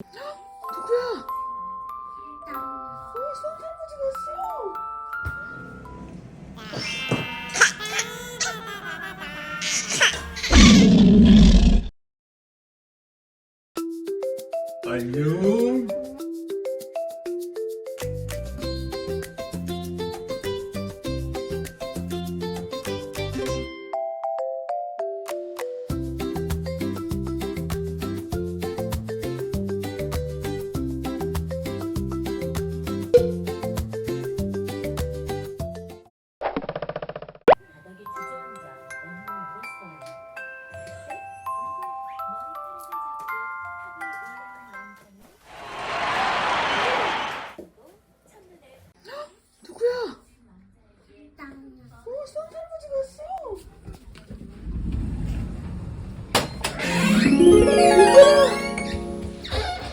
누구야? 어, 손할아버지 왔어. 안녕.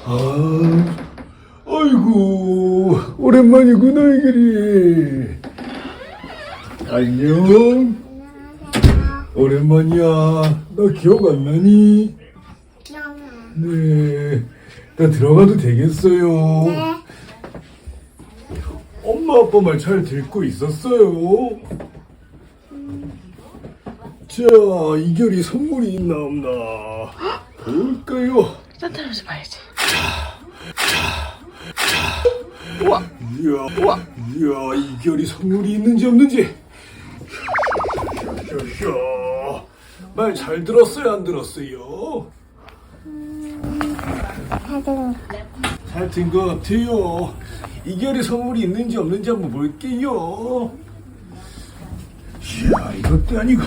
아, 아이고, 오랜만이구나, 이결이. 안녕. 오랜만이야. 나 기억 안 나니? 네. 나 들어가도 되겠어요? 엄마 아빠 말 잘 듣고 있었어요. 자, 이결이 선물이 있나 없나 볼까요? 산타 할아버지 봐야지. 이야, 우와, 이야, 이 결이 선물이 있는지 없는지. 샤샤샤. 말잘 들었어요, 안 들었어요? 잘든것 같아요. 이 결이 선물이 있는지 없는지 한번 볼게요. 이야, 이것도 아니고,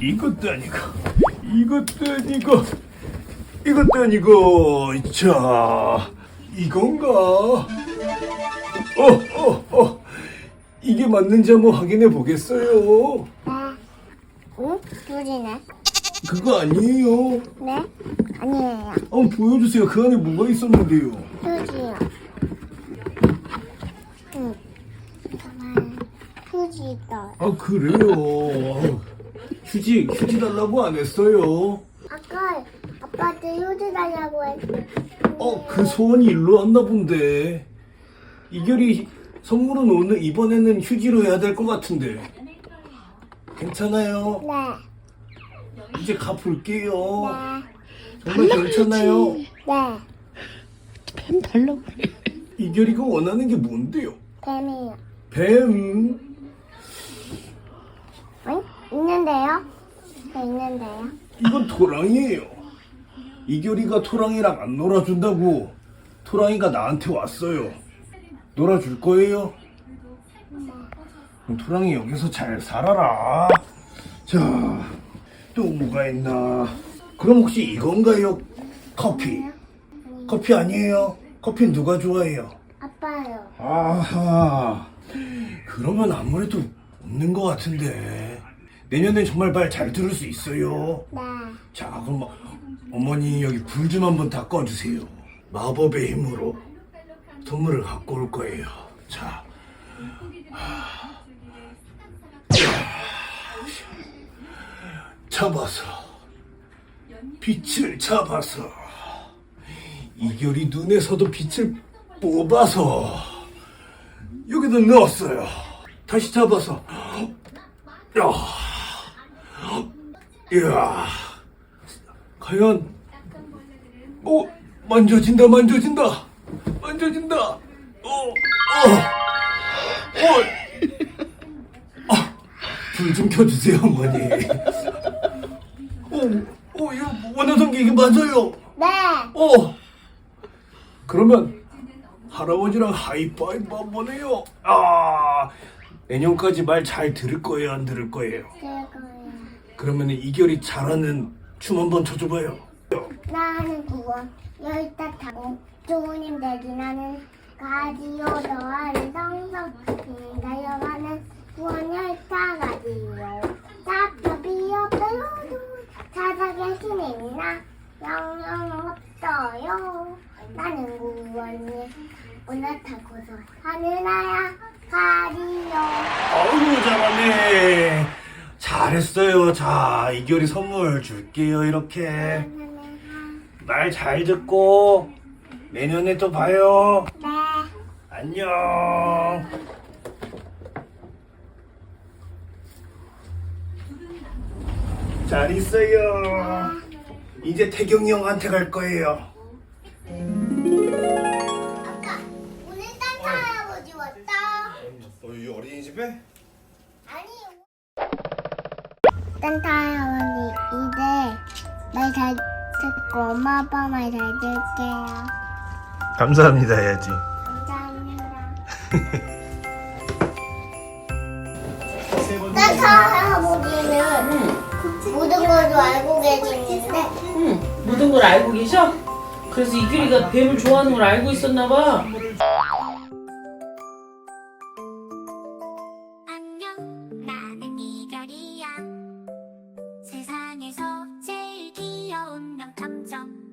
이것도 아니고, 이것도 아니고, 이것도 아니고, 자, 이건가? 어, 어, 어. 이게 맞는지 한번 확인해 보겠어요. 응? 둘이네. 그거 아니에요. 네? 아니에요. 한번 보여주세요. 그 안에 뭐가 있었는데요. 휴지요. 응. 잠깐만. 휴지 있다. 아, 그래요. 아우, 휴지, 휴지 달라고 안 했어요. 했어. 어, 그 소원이 일로 왔나 본데. 이결이 선물은 오늘, 이번에는 휴지로 해야 될 것 같은데. 괜찮아요. 네. 이제 가 볼게요. 네. 정말 괜찮아요. 네. 뱀 달라고 그래. 이결이가 원하는 게 뭔데요? 뱀이요. 뱀. 응? 있는데요? 네, 있는데요. 이건 토랑이에요. 이결이가 토랑이랑 안 놀아준다고 토랑이가 나한테 왔어요. 놀아줄 거예요? 그럼 토랑이 여기서 잘 살아라. 자, 또 뭐가 있나? 그럼 혹시 이건가요? 커피. 커피 아니에요? 커피 누가 좋아해요? 아빠요. 아하. 그러면 아무래도 없는 것 같은데. 내년엔 정말 말 잘 들을 수 있어요. 네. 자, 그럼 뭐, 어머니 여기 불 좀 한번 다 꺼주세요. 마법의 힘으로 선물을 갖고 올 거예요. 자, 하. 잡아서 빛을 잡아서 이결이 눈에서도 빛을 뽑아서 여기다 넣었어요. 다시 잡아서 야, 이야. 과연 어 만져진다 만져진다 만져진다 어 어 어 아, 불좀 켜주세요 어머니 어어 이거 원하던 게 이게 맞아요 네. 어 그러면 할아버지랑 하이파이브 한번 해요 아 내년까지 말 잘 들을 거예요 안 들을 거예요 그거요. 그러면 이결이 잘하는 춤 한번 춰줘봐요. 나는 구원 열다 타고 주님 되기 나는 가지요. 너와는 성성 달려가는 구원 열다 가지요. 답답이요 배우도 찾아 계시니나 영영 없어요. 나는 구원이 오늘 타고서 하늘나야 가지요. 아유 잘하네 잘했어요 자 이결이 선물 줄게요 이렇게 말 잘 듣고 내년에 또 봐요. 네. 안녕. 잘 있어요. 이제 태경이 형한테 갈 거예요. 아까 오늘 산타 할아버지 왔다. 너이 어린이집에? 아니. 산타 할아버지 이제 말 잘 듣고 엄마 아빠 말 잘 들을게요. 감사합니다 해야지. 감사합니다. 산타 할아버지는 모든 걸좀 알고 계시는데 응, 모든 걸 알고 계셔? 그래서 이규리가 뱀을 좋아하는 걸 알고 있었나 봐. 세상에서 제일 귀여운 명탐정.